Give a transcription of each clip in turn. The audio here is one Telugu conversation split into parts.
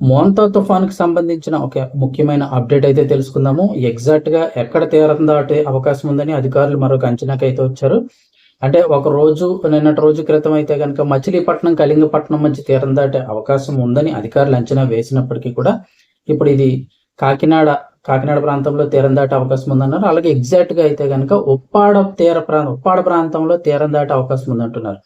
మోంతా తుఫాన్కి సంబంధించిన ఒక ముఖ్యమైన అప్డేట్ అయితే తెలుసుకుందాము. ఎగ్జాక్ట్గా ఎక్కడ తీరం దాటే అవకాశం ఉందని అధికారులు మరొక అంచనాకి అయితే వచ్చారు. అంటే ఒక రోజు నిన్నటి రోజు క్రితం అయితే కనుక మచిలీపట్నం కళింగపట్నం మధ్య తీరం దాటే అవకాశం ఉందని అధికారులు అంచనా వేసినప్పటికీ కూడా ఇప్పుడు ఇది కాకినాడ కాకినాడ ప్రాంతంలో తీరం దాటే అవకాశం ఉందన్నారు. అలాగే ఎగ్జాక్ట్గా అయితే కనుక ఉప్పాడ తీర ప్రాంతం ఉప్పాడ ప్రాంతంలో తీరం దాటే అవకాశం ఉందంటున్నారు.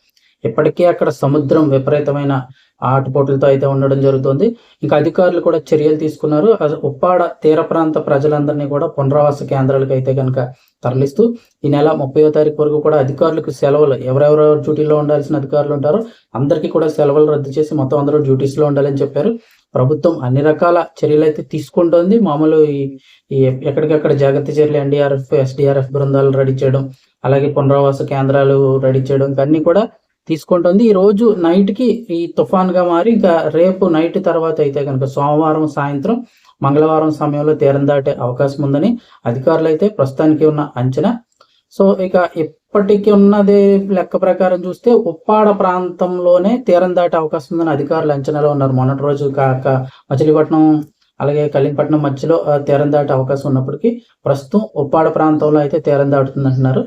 ఇప్పటికే అక్కడ సముద్రం విపరీతమైన ఆటుపోట్లతో అయితే ఉండడం జరుగుతుంది. ఇంకా అధికారులు కూడా చర్యలు తీసుకున్నారు. ఉప్పాడ తీర ప్రాంత ప్రజలందరినీ కూడా పునరావాస కేంద్రాలకు అయితే కనుక తరలిస్తూ ఈ నెల ముప్పై తారీఖు వరకు కూడా అధికారులకు సెలవులు ఎవరెవరు డ్యూటీలో ఉండాల్సిన అధికారులు ఉంటారో అందరికీ కూడా సెలవులు రద్దు చేసి మొత్తం అందరూ డ్యూటీస్లో ఉండాలని చెప్పారు. ప్రభుత్వం అన్ని రకాల చర్యలు అయితే తీసుకుంటోంది. మామూలు ఈ ఎక్కడికక్కడ జాగ్రత్త చర్యలు ఎన్డీఆర్ఎఫ్ ఎస్డిఆర్ఎఫ్ బృందాలు రెడీ చేయడం అలాగే పునరావాస కేంద్రాలు రెడీ చేయడం అన్ని కూడా తీసుకుంటుంది. ఈ రోజు నైట్కి ఈ తుఫాన్గా మారి ఇంకా రేపు నైట్ తర్వాత అయితే కనుక సోమవారం సాయంత్రం మంగళవారం సమయంలో తీరం దాటే అవకాశం ఉందని అధికారులు అయితే ప్రస్తుతానికి ఉన్న అంచనా. సో ఇక ఇప్పటికి ఉన్నది లెక్క ప్రకారం చూస్తే ఉప్పాడ ప్రాంతంలోనే తీరం దాటే అవకాశం ఉందని అధికారులు అంచనాలో ఉన్నారు. మొన్నటి రోజు కాక మచిలీపట్నం అలాగే కలింపట్నం మధ్యలో తీరం దాటే అవకాశం ఉన్నప్పటికీ ప్రస్తుతం ఉప్పాడ ప్రాంతంలో అయితే తీరం దాటుతుంది అంటున్నారు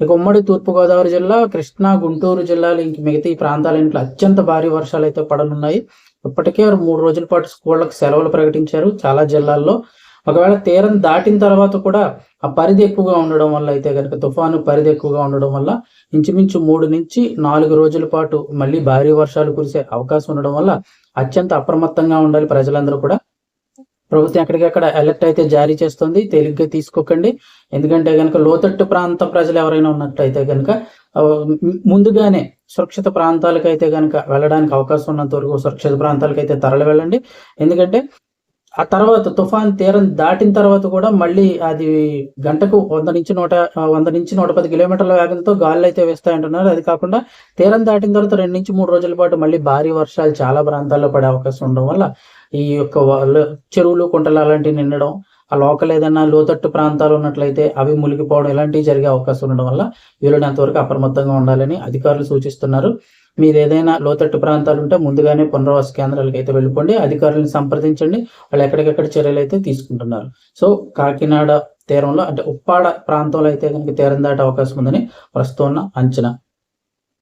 ఇక ఉమ్మడి తూర్పుగోదావరి జిల్లా కృష్ణా గుంటూరు జిల్లాలు ఇంక మిగతా ఈ ప్రాంతాలన్నింటిలో అత్యంత భారీ వర్షాలు అయితే పడనున్నాయి. ఇప్పటికే మూడు రోజుల పాటు స్కూళ్ళకు సెలవులు ప్రకటించారు. చాలా జిల్లాల్లో ఒకవేళ తీరం దాటిన తర్వాత కూడా ఆ పరిధి ఎక్కువగా ఉండడం వల్ల అయితే కనుక తుఫాను పరిధి ఎక్కువగా ఉండడం వల్ల ఇంచుమించు మూడు నుంచి నాలుగు రోజుల పాటు మళ్ళీ భారీ వర్షాలు కురిసే అవకాశం ఉండడం వల్ల అత్యంత అప్రమత్తంగా ఉండాలి ప్రజలందరూ కూడా. ప్రభుత్వం ఎక్కడికక్కడ అలర్ట్ అయితే జారీ చేస్తుంది. తేలిగ్గా తీసుకోకండి. ఎందుకంటే కనుక లోతట్టు ప్రాంత ప్రజలు ఎవరైనా ఉన్నట్టయితే కనుక ముందుగానే సురక్షిత ప్రాంతాలకు అయితే కనుక వెళ్ళడానికి అవకాశం ఉన్నంత వరకు సురక్షిత ప్రాంతాలకు అయితే తరలి వెళ్ళండి. ఎందుకంటే ఆ తర్వాత తుఫాన్ తీరం దాటిన తర్వాత కూడా మళ్ళీ అది గంటకు వంద నుంచి నూట వంద నుంచి నూట పది కిలోమీటర్ల వేగంతో గాలి అయితే వేస్తాయంటున్నారు. అది కాకుండా తీరం దాటిన తర్వాత రెండు నుంచి మూడు రోజుల పాటు మళ్ళీ భారీ వర్షాలు చాలా ప్రాంతాల్లో పడే అవకాశం ఉండడం వల్ల ఈ యొక్క చెరువులు కుంటలు అలాంటివి నిండడం ఆ లోకల్ ఏదైనా లోతట్టు ప్రాంతాలు ఉన్నట్లయితే అవి మునిగిపోవడం ఇలాంటివి జరిగే అవకాశం ఉండడం వల్ల వీలైనంతవరకు అప్రమత్తంగా ఉండాలని అధికారులు సూచిస్తున్నారు. మీరు ఏదైనా లోతట్టు ప్రాంతాలు ఉంటే ముందుగానే పునరావాస కేంద్రాలకు అయితే వెళ్ళిపోండి. అధికారులను సంప్రదించండి. వాళ్ళు ఎక్కడికెక్కడ చర్యలు అయితే తీసుకుంటున్నారు. సో కాకినాడ తీరంలో అంటే ఉప్పాడ ప్రాంతంలో అయితే కనుక తీరం దాటే అవకాశం ఉందని ప్రస్తుతం అంచనా.